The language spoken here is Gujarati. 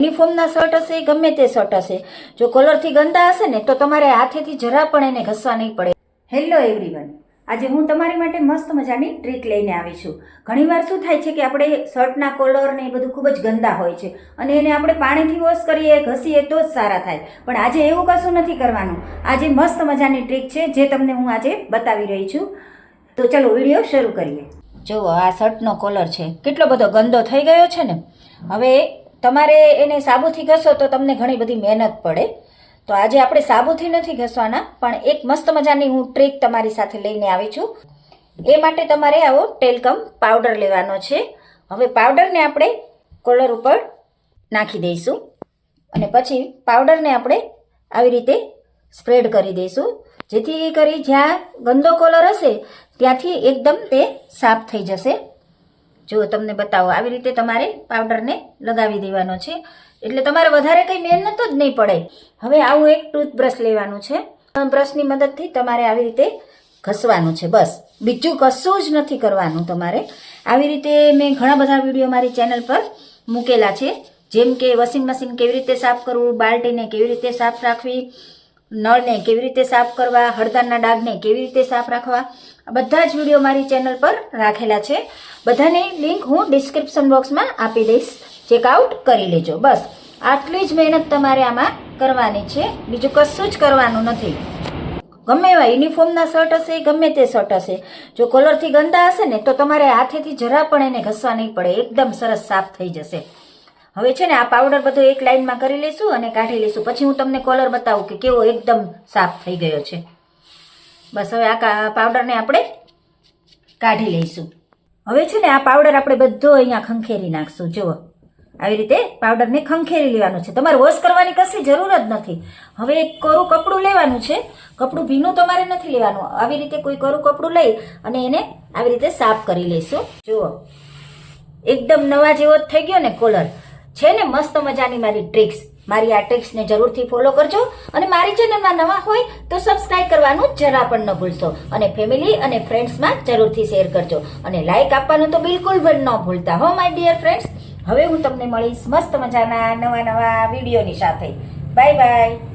યુનિફોર્મના શર્ટ હશે ગમે તે શર્ટ હશે. જો કોલરથી ગંદા હશે ને તો તમારે હાથેથી જરા પણ એને ઘસવા નહીં પડે. હેલો એવરીવન આજે હું તમારી માટે મસ્ત મજાની ટ્રીક લઈને આવી છું. ઘણીવાર શું થાય છે કે આપણે શર્ટના કલર ને એ બધું ખૂબ જ ગંદા હોય છે અને એને આપણે પાણીથી વોશ કરીએ ઘસીએ તો જ સારા થાય. પણ આજે એવું કશું નથી કરવાનું. આજે મસ્ત મજાની ટ્રીક છે જે તમને હું આજે બતાવી રહી છું. તો ચલો વીડિયો શરૂ કરીએ. જુઓ આ શર્ટનો કોલર છે. કેટલો બધો ગંદો થઈ ગયો છે ને. હવે તમારે એને સાબુથી ઘસો તો તમને ઘણી બધી મહેનત પડે. તો આજે આપણે સાબુથી નથી ઘસવાના, પણ એક મસ્ત મજાની હું ટ્રીક તમારી સાથે લઈને આવી છું. એ માટે તમારે આવો ટેલકમ પાવડર લેવાનો છે. હવે પાવડરને આપણે કોલર ઉપર નાખી દઈશું. અને પછી પાવડરને આપણે આવી રીતે સ્પ્રેડ કરી દઈશું. જેથી કરી જ્યાં ગંદો કોલર હશે, ત્યાંથી એકદમ તે સાફ થઈ જશે. જો તમને બતાવો, આવી રીતે તમારે પાવડરને લગાવી દેવાનો છે. એટલે તમારે વધારે કંઈ મહેનત જ નહીં પડે. હવે આવું એક ટૂથબ્રશ લેવાનું છે. બ્રશની મદદથી તમારે આવી રીતે ઘસવાનું છે, બસ. બીજું કશું જ નથી કરવાનું તમારે. આવી રીતે મેં ઘણા બધા વીડિયો મારી ચેનલ પર મૂકેલા છે. જેમ કે વોશિંગ મશીન કેવી રીતે સાફ કરવું, બાલ્ટીને કેવી રીતે સાફ રાખવી નળને કેવી રીતે સાફ કરવા, હળદરના ડાઘને કેવી રીતે સાફ રાખવા બધા જ વીડિયો મારી ચેનલ પર રાખેલા છે. બધાની લિંક હું ડિસ્ક્રિપ્શન બોક્સમાં આપી દઈશ. ચેકઆઉટ કરી લેજો. બસ, આટલી જ મહેનત તમારે આમાં કરવાની છે. બીજું કશું જ કરવાનું નથી. ગમે એવા યુનિફોર્મના શર્ટ હશે, ગમે તે શર્ટ હશે. જો કોલરથી ગંદા હશે ને, તો તમારે હાથેથી જરા પણ એને ઘસવા નહીં પડે. એકદમ સરસ સાફ થઈ જશે. હવે છે ને આ પાવડર બધો એક લાઈનમાં કરી લઈશું અને કાઢી લઈશું. પછી હું તમને કોલર બતાવું કે કેવો એકદમ સાફ થઈ ગયો છે. બસ હવે આ પાવડરને આપણે કાઢી લઈશું. હવે છે ને આ પાવડર આપણે બધો અહીંયા ખંખેરી નાખશું. જુઓ. આવી રીતે પાવડરને ખંખેરી લેવાનું છે. તમારે વોશ કરવાની કશી જરૂર જ નથી. હવે એક કોરું કપડું લેવાનું છે. કપડું ભીનું તમારે નથી લેવાનું. આવી રીતે કોઈ કોરું કપડું લઈ અને એને આવી રીતે સાફ કરી લઈશું. જુઓ. એકદમ નવા જેવો જ થઈ ગયો ને કોલર છે ને મસ્ત મજાની મારી ટ્રિક્સ મારી આ ટ્રિક્સને જરૂરથી ફોલો કરજો. અને મારી ચેનલમાં નવા હોય તો સબસ્ક્રાઇબ કરવાનું જરા પણ ન ભૂલશો. અને ફેમિલી અને ફ્રેન્ડ્સમાં જરૂરથી શેર કરજો. અને લાઈક આપવાનું તો બિલકુલ પણ ન ભૂલતા હો માય ડિયર ફ્રેન્ડ્સ હવે હું તમને મળીશ મસ્ત મજાના નવા નવા વિડીયોની સાથે. Bye bye